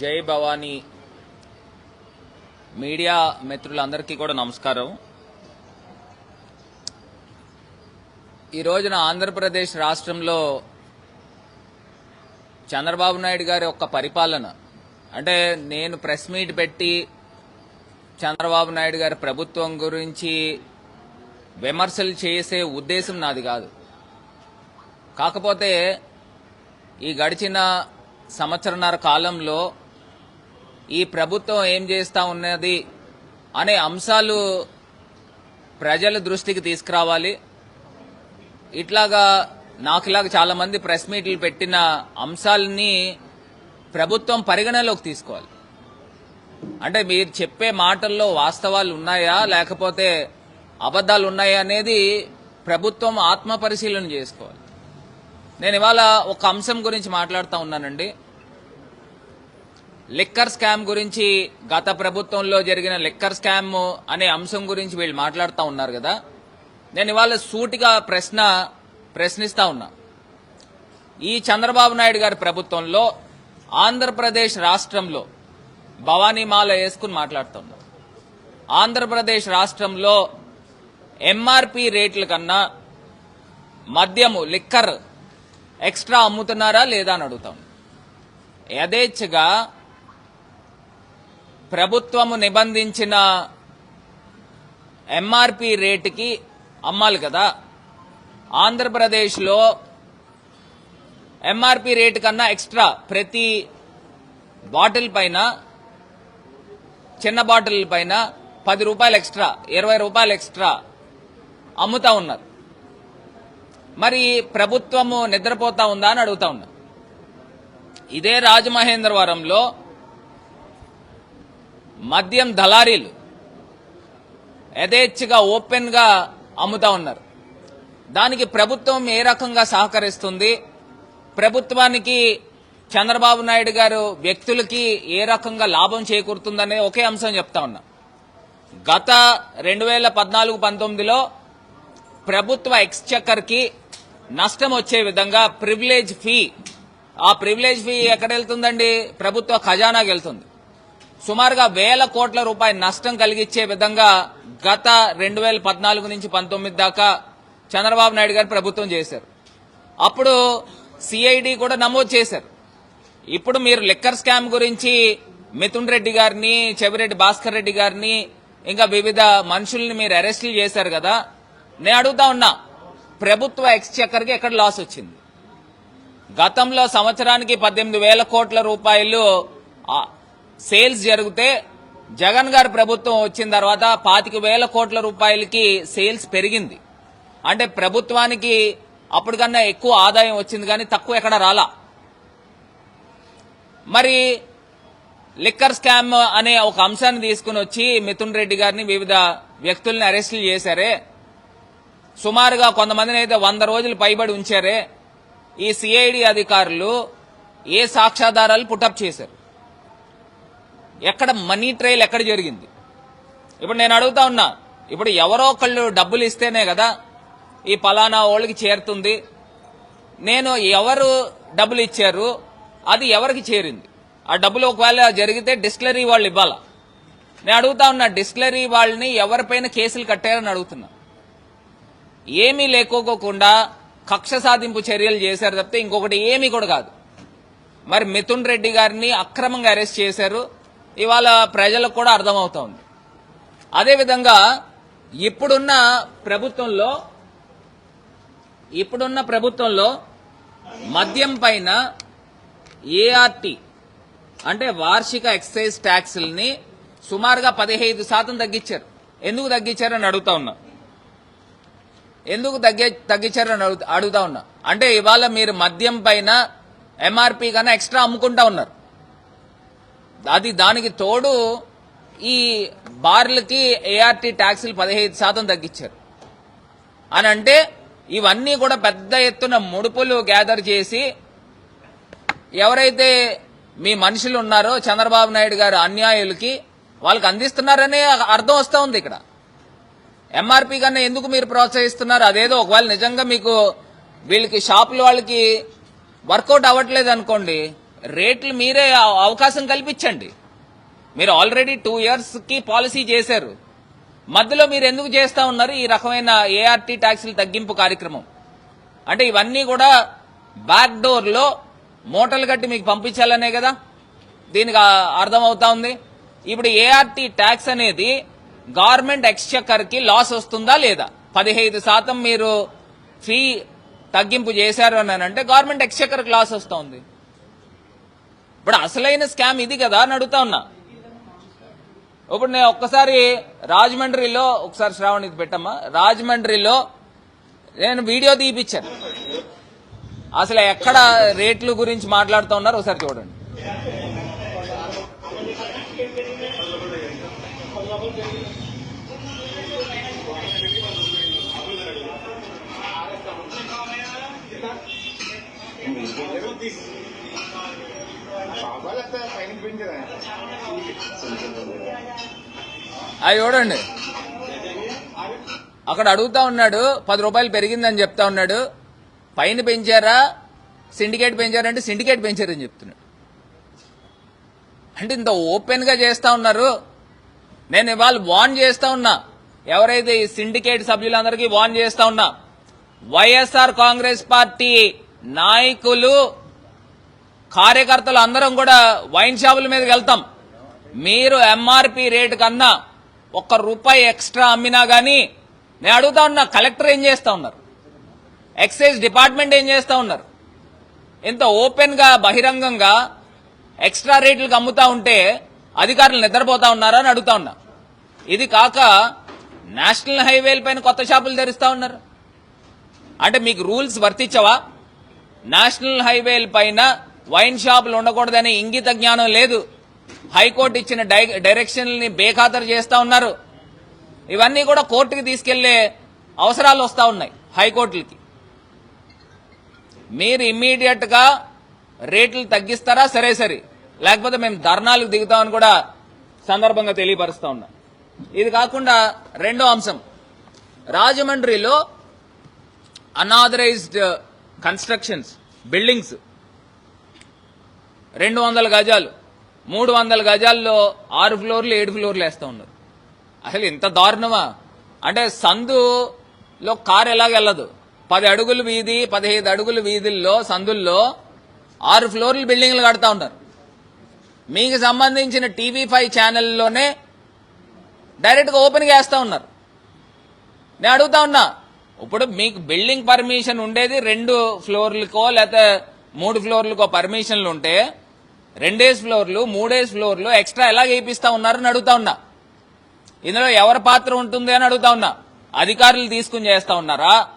జై భవానీ. మీడియా మిత్రులందరికీ కూడా నమస్కారం. ఈ రోజున ఆంధ్రప్రదేశ్ రాష్ట్రంలో చంద్రబాబు నాయుడు గారి యొక్క పరిపాలన అంటే నేను ప్రెస్ మీట్ పెట్టి చంద్రబాబు నాయుడు గారి ప్రభుత్వం గురించి విమర్శలు చేసే ఉద్దేశం నాది కాదు. కాకపోతే ఈ గడిచిన సంవత్సరన్నర కాలంలో ఈ ప్రభుత్వం ఏం చేస్తా ఉన్నది అనే అంశాలు ప్రజల దృష్టికి తీసుకురావాలి. ఇట్లాగా నాకులాగా ఇలాగ చాలామంది ప్రెస్ మీట్లు పెట్టిన అంశాలని ప్రభుత్వం పరిగణలోకి తీసుకోవాలి. అంటే మీరు చెప్పే మాటల్లో వాస్తవాలు ఉన్నాయా లేకపోతే అబద్ధాలు ఉన్నాయి అనేది ప్రభుత్వం ఆత్మ పరిశీలన చేసుకోవాలి. నేను ఇవాళ ఒక అంశం గురించి మాట్లాడుతూ ఉన్నానండి. లిక్కర్ స్కామ్ గురించి గత ప్రభుత్వంలో జరిగిన లిక్కర్ స్కామ్ అనే అంశం గురించి వీళ్ళు మాట్లాడుతూ ఉన్నారు కదా. నేను ఇవాళ సూటిగా ప్రశ్న ప్రశ్నిస్తా ఉన్నా. ఈ చంద్రబాబు నాయుడు గారి ప్రభుత్వంలో ఆంధ్రప్రదేశ్ రాష్ట్రంలో భవానీమాల వేసుకుని మాట్లాడుతున్నా ఆంధ్రప్రదేశ్ రాష్ట్రంలో ఎంఆర్పి రేట్ల కన్నా మద్యము లిక్కర్ ఎక్స్ట్రా అమ్ముతున్నారా లేదా అని అడుగుతాం. యథేచ్ఛగా ప్రభుత్వము నిబంధించిన ఎంఆర్పి రేటుకి అమ్మాలి కదా. ఆంధ్రప్రదేశ్లో ఎంఆర్పి రేటు కన్నా ఎక్స్ట్రా ప్రతి బాటిల్ పైన చిన్న బాటిల్ పైన పది రూపాయలు ఎక్స్ట్రా ఇరవై రూపాయలు ఎక్స్ట్రా అమ్ముతా ఉన్నారు. మరి ప్రభుత్వము నిద్రపోతా ఉందా అని అడుగుతా ఉన్నా. ఇదే రాజమహేంద్రవరంలో మద్యం దళారీలు యథేచ్ఛగా ఓపెన్గా అమ్ముతా ఉన్నారు. దానికి ప్రభుత్వం ఏ రకంగా సహకరిస్తుంది? ప్రభుత్వానికి చంద్రబాబు నాయుడు గారు వ్యక్తులకి ఏ రకంగా లాభం చేకూరుతుందనే ఒకే అంశం చెప్తా ఉన్నా. గత రెండు వేల పద్నాలుగు పంతొమ్మిదిలో ప్రభుత్వ ఎక్స్చక్కర్కి నష్టం వచ్చే విధంగా ప్రివిలేజ్ ఫీ. ఆ ప్రివిలేజ్ ఫీ ఎక్కడ వెళ్తుందండి ప్రభుత్వ ఖజానాకి వెళ్తుంది. సుమారుగా వేల కోట్ల రూపాయల నష్టం కలిగించే విధంగా గత రెండు వేల పద్నాలుగు నుంచి పంతొమ్మిది దాకా చంద్రబాబు నాయుడు గారు ప్రభుత్వం చేశారు. అప్పుడు సిఐడి కూడా నమోదు చేశారు. ఇప్పుడు మీరు లిక్కర్ స్కామ్ గురించి మిథున్ రెడ్డి గారిని చెవిరెడ్డి భాస్కర్ రెడ్డి గారిని ఇంకా వివిధ మనుషుల్ని మీరు అరెస్టులు చేశారు కదా నేను అడుగుతా ఉన్నా ప్రభుత్వ ఎక్స్చెక్కర్కి ఎక్కడ లాస్ వచ్చింది? గతంలో సంవత్సరానికి పద్దెనిమిది వేల కోట్ల రూపాయలు సేల్స్ జరిగితే జగన్ గారి ప్రభుత్వం వచ్చిన తర్వాత పాతిక వేల కోట్ల రూపాయలకి సేల్స్ పెరిగింది. అంటే ప్రభుత్వానికి అప్పటికన్నా ఎక్కువ ఆదాయం వచ్చింది కానీ తక్కువ ఎక్కడ రాలా? మరి లిక్కర్ స్కామ్ అనే ఒక అంశాన్ని తీసుకుని వచ్చి మిథున్ రెడ్డి గారిని వివిధ వ్యక్తుల్ని అరెస్టులు చేశారే. సుమారుగా కొంతమందిని అయితే వంద రోజులు పైబడి ఉంచారే. ఈ సిఐడి అధికారులు ఏ సాక్ష్యాధారాలు పుటప్ చేశారు? ఎక్కడ మనీ ట్రైల్ ఎక్కడ జరిగింది? ఇప్పుడు నేను అడుగుతా ఉన్నా ఇప్పుడు ఎవరో ఒకళ్ళు డబ్బులు ఇస్తేనే కదా ఈ పలానా వాళ్ళకి చేరుతుంది. నేను ఎవరు డబ్బులు ఇచ్చారు? అది ఎవరికి చేరింది? ఆ డబ్బులు ఒకవేళ జరిగితే డిస్టిలరీ వాళ్ళు ఇవ్వాలా? నేను అడుగుతా ఉన్నా డిస్టిలరీ వాళ్ళని ఎవరిపైన కేసులు కట్టారని అడుగుతున్నా. ఏమీ లేకోకుండా కక్ష సాధింపు చర్యలు చేశారు తప్పితే ఇంకొకటి ఏమీ కూడా కాదు. మరి మిథున్ రెడ్డి గారిని అక్రమంగా అరెస్ట్ చేశారు. ఇవాళ ప్రజలకు కూడా అర్థమవుతోంది అదేవిధంగా ఇప్పుడున్న ప్రభుత్వంలో ఇప్పుడున్న ప్రభుత్వంలో మద్యం పైన ఏఆర్టీ అంటే వార్షిక ఎక్సైజ్ ట్యాక్స్ని సుమారుగా పదిహేను శాతం తగ్గించారు. ఎందుకు తగ్గించారని అడుగుతా ఉన్నా. ఎందుకు తగ్గే తగ్గించారని అడుగుతా ఉన్నా. అంటే ఇవాళ మీరు మద్యం పైన ఎంఆర్పి కన్నా ఎక్స్ట్రా అమ్ముకుంటా ఉన్నారు. అది దానికి తోడు ఈ బార్లకి ఏఆర్టీ ట్యాక్సులు పదిహేను శాతం తగ్గించారు అని అంటే ఇవన్నీ కూడా పెద్ద ఎత్తున ముడుపులు గ్యాదర్ చేసి ఎవరైతే మీ మనుషులు ఉన్నారో చంద్రబాబు నాయుడు గారు అన్యాయులకి వాళ్ళకి అందిస్తున్నారనే అర్థం వస్తూ ఉంది ఇక్కడ. ఎంఆర్పీ కన్నా ఎందుకు మీరు ప్రోత్సహిస్తున్నారు? అదేదో ఒకవేళ నిజంగా మీకు వీళ్ళకి షాపుల వాళ్ళకి వర్కౌట్ అవ్వట్లేదు అనుకోండి రేట్లు మీరే అవకాశం కల్పించండి. మీరు ఆల్రెడీ టూ ఇయర్స్కి పాలసీ చేశారు. మధ్యలో మీరు ఎందుకు చేస్తా ఉన్నారు ఈ రకమైన ఏఆర్టీ ట్యాక్సీల తగ్గింపు కార్యక్రమం? అంటే ఇవన్నీ కూడా బ్యాక్ డోర్లో మూటలు కట్టి మీకు పంపించాలనే కదా? దీనికి అర్థమవుతా అర్థం అవుతా ఉంది ఇప్పుడు ఏఆర్టీ ట్యాక్స్ అనేది గవర్నమెంట్ ఎక్స్చక్కర్కి లాస్ వస్తుందా లేదా? పదిహేను శాతం మీరు ఫీ తగ్గింపు చేశారు అని అంటే గవర్నమెంట్ ఎక్స్చక్కర్కి లాస్ వస్తుంది. ఉంది ఇప్పుడు అసలైన స్కామ్ ఇది కదా అని అడుగుతా ఉన్నా. ఇప్పుడు నేను ఒక్కసారి రాజమండ్రిలో ఒకసారి శ్రావణ్ ఇది పెట్టమ్మా. రాజమండ్రిలో నేను వీడియో తీపిచ్చాను. అసలు ఎక్కడ రేట్లు గురించి మాట్లాడుతూ ఉన్నారు ఒకసారి చూడండి. బాబాలతో అవి చూడండి. అక్కడ అడుగుతా ఉన్నాడు పది రూపాయలు పెరిగిందని చెప్తా ఉన్నాడు. పైన పెంచారా? సిండికేట్ పెంచారంటే సిండికేట్ పెంచారని చెప్తున్నాడు. అంటే ఇంత ఓపెన్గా చేస్తా ఉన్నారు. నేను ఇవాళ వాన్ చేస్తా ఉన్నా. ఎవరైతే ఈ సిండికేట్ సభ్యులందరికీ వాన్ చేస్తా ఉన్నా వైఎస్ఆర్ కాంగ్రెస్ పార్టీ నాయకులు కార్యకర్తలు అందరం కూడా వైన్ షాపుల మీదకి వెళ్తాం. మీరు ఎంఆర్పి రేటు కన్నా ఒక్క రూపాయి ఎక్స్ట్రా అమ్మినా కానీ నేను అడుగుతా ఉన్నా కలెక్టర్ ఏం చేస్తా ఉన్నారు? ఎక్సైజ్ డిపార్ట్మెంట్ ఏం చేస్తా ఉన్నారు? ఇంత ఓపెన్గా బహిరంగంగా ఎక్స్ట్రా రేట్లకు అమ్ముతా ఉంటే అధికారులు నిద్రపోతా ఉన్నారా అని అడుగుతా ఉన్నా. ఇది కాక నేషనల్ హైవేల పైన కొత్త షాపులు తెరుస్తా ఉన్నారు. అంటే మీకు రూల్స్ వర్తించవా? నేషనల్ హైవేల పైన వైన్ షాపులు ఉండకూడదనే ఇంగిత జ్ఞానం లేదు. హైకోర్టు ఇచ్చిన డై- డైరెక్షన్లని బేఖాతరు చేస్తా ఉన్నారు. ఇవన్నీ కూడా కోర్టుకి తీసుకెళ్ళే అవసరాలు వస్తూ ఉన్నాయి హైకోర్టులకి. మీరు ఇమ్మీడియట్గా రేట్లు తగ్గిస్తారా? సరే సరే. లేకపోతే మేము ధర్నాలకు దిగుతామని కూడా సందర్భంగా తెలియపరుస్తా ఉన్నా. ఇది కాకుండా రెండో అంశం. రాజమండ్రిలో అన్ఆథరైజ్డ్ కన్స్ట్రక్షన్స్ బిల్డింగ్స్ రెండు వందల గజాలు. మూడు వందల గజాల్లో ఆరు ఫ్లోర్లు ఏడు ఫ్లోర్లు వేస్తూ ఉన్నారు. అసలు ఇంత దారుణమా? అంటే సందులో కారు ఎలాగ వెళ్ళదు? పది అడుగులు వీధి పదిహేను అడుగుల వీధుల్లో సందుల్లో ఆరు ఫ్లోర్లు బిల్డింగ్లు కడతా ఉన్నారు. మీకు సంబంధించిన టీవీ ఫైవ్ ఛానల్లోనే డైరెక్ట్గా ఓపెన్గా వేస్తూ ఉన్నారు. నేను అడుగుతా ఉన్నా ఇప్పుడు మీకు బిల్డింగ్ పర్మిషన్ ఉండేది రెండు ఫ్లోర్లకో లేకపోతే మూడు ఫ్లోర్లకో పర్మిషన్లు ఉంటే రెండేసి ఫ్లోర్లు మూడేసి ఫ్లోర్లు ఎక్స్ట్రా ఎలా వేయిస్తా ఉన్నారని అడుగుతా ఉన్నా. ఇందులో ఎవరి పాత్ర ఉంటుంది అని అడుగుతా ఉన్నా. అధికారులు తీసుకుని చేస్తా ఉన్నారా?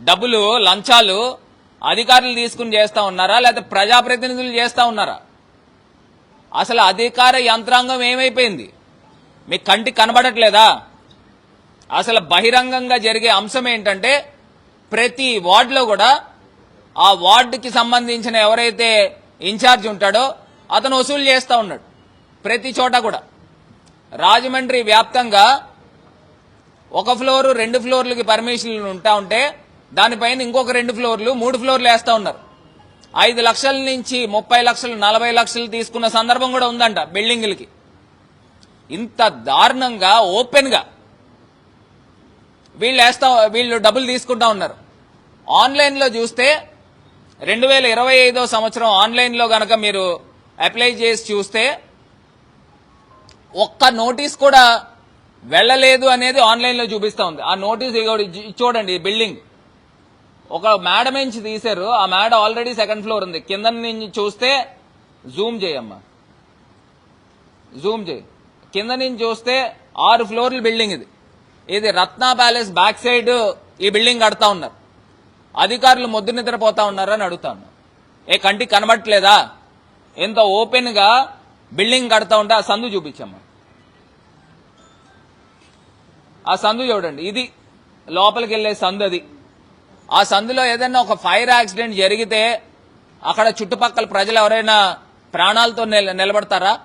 డబ్బులు లంచాలు అధికారులు తీసుకుని చేస్తా ఉన్నారా? లేకపోతే ప్రజాప్రతినిధులు చేస్తా ఉన్నారా? అసలు అధికార యంత్రాంగం ఏమైపోయింది? మీకు కంటికి కనబడట్లేదా? అసలు బహిరంగంగా జరిగే అంశం ఏంటంటే ప్రతి వార్డులో కూడా ఆ వార్డుకి సంబంధించిన ఎవరైతే ఇన్ఛార్జ్ ఉంటాడో అతను వసూలు చేస్తూ ఉన్నాడు. ప్రతి చోట కూడా. రాజమండ్రి వ్యాప్తంగా ఒక ఫ్లోర్ రెండు ఫ్లోర్లకి పర్మిషన్లు ఉంటా ఉంటే దానిపైన ఇంకొక రెండు ఫ్లోర్లు మూడు ఫ్లోర్లు వేస్తూ ఉన్నారు. ఐదు లక్షల నుంచి ముప్పై లక్షలు నలభై లక్షలు తీసుకున్న సందర్భం కూడా ఉందంట బిల్డింగులకి. ఇంత దారుణంగా ఓపెన్గా వీళ్ళు వేస్తా వీళ్ళు డబ్బులు తీసుకుంటా ఉన్నారు. ఆన్లైన్లో చూస్తే రెండు వేల ఇరవై ఐదో సంవత్సరం ఆన్లైన్లో గనక మీరు అప్లై చేసి చూస్తే ఒక్క నోటీస్ కూడా వెళ్ళలేదు అనేది ఆన్లైన్లో చూపిస్తూ ఉంది. ఆ నోటీస్ ఇది చూడండి బిల్డింగ్. ఒక మేడ నుంచి తీశారు. ఆ మేడ ఆల్రెడీ సెకండ్ ఫ్లోర్ ఉంది. కింద నుంచి చూస్తే జూమ్ చేయమ్మా. జూమ్ చేయి. కింద నుంచి చూస్తే ఆరు ఫ్లోర్ల బిల్డింగ్ ఇది. ఇది రత్న ప్యాలెస్ బ్యాక్ సైడ్ ఈ బిల్డింగ్ కడతా ఉన్నారు. అధికారులు మొద్దు నిద్రపోతా ఉన్నారా అని అడుగుతా ఏ కంటికి కనబట్టలేదా ఎంత ఓపెన్గా బిల్డింగ్ కడతా ఉంటే ఆ సందు చూపించమ్మా ఆ సందు చూడండి ఇది లోపలికి వెళ్ళే సందు అది. ఆ సందులో ఏదైనా ఒక ఫైర్ యాక్సిడెంట్ జరిగితే అక్కడ చుట్టుపక్కల ప్రజలు ఎవరైనా ప్రాణాలతో నిల- నిలబడతారా?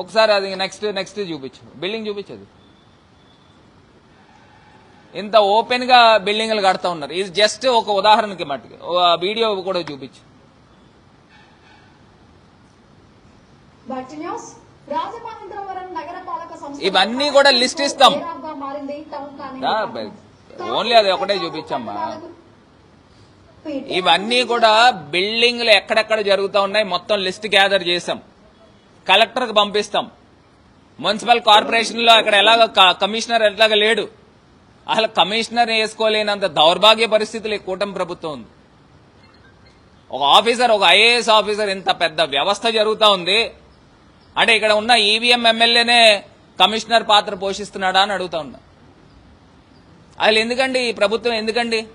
ఒకసారి అది నెక్స్ట్ నెక్స్ట్ చూపించు. బిల్డింగ్ చూపించదు. ఇంత ఓపెన్గా బిల్డింగ్లు కడతా ఉన్నారు. ఇది జస్ట్ ఒక ఉదాహరణకి మట్టుకు వీడియో కూడా చూపించు. ఇవన్నీ కూడా లిస్ట్ ఇస్తాం. ఓన్లీ అది ఒకటే చూపించమ్మా. ఇవన్నీ కూడా బిల్డింగ్లు ఎక్కడెక్కడ జరుగుతూ ఉన్నాయి మొత్తం లిస్ట్ గ్యాదర్ చేసాం కలెక్టర్కి పంపిస్తాం. మున్సిపల్ కార్పొరేషన్లో అక్కడ ఎలాగ క- కమిషనర్ ఎట్లాగ లేడు. అసలు కమిషనర్ వేసుకోలేనంత దౌర్భాగ్య పరిస్థితులు ఈ కూటమి ప్రభుత్వం ఉంది. ఒక ఆఫీసర్ ఒక ఐఏఎస్ ఆఫీసర్ ఇంత పెద్ద వ్యవస్థ జరుగుతూ ఉంది. అంటే ఇక్కడ ఉన్న ఈవీఎం ఎమ్మెల్యేనే కమిషనర్ పాత్ర పోషిస్తున్నాడా అని అడుగుతా ఉన్నా. అసలు ఎందుకండి ఈ ప్రభుత్వం ఎందుకండి?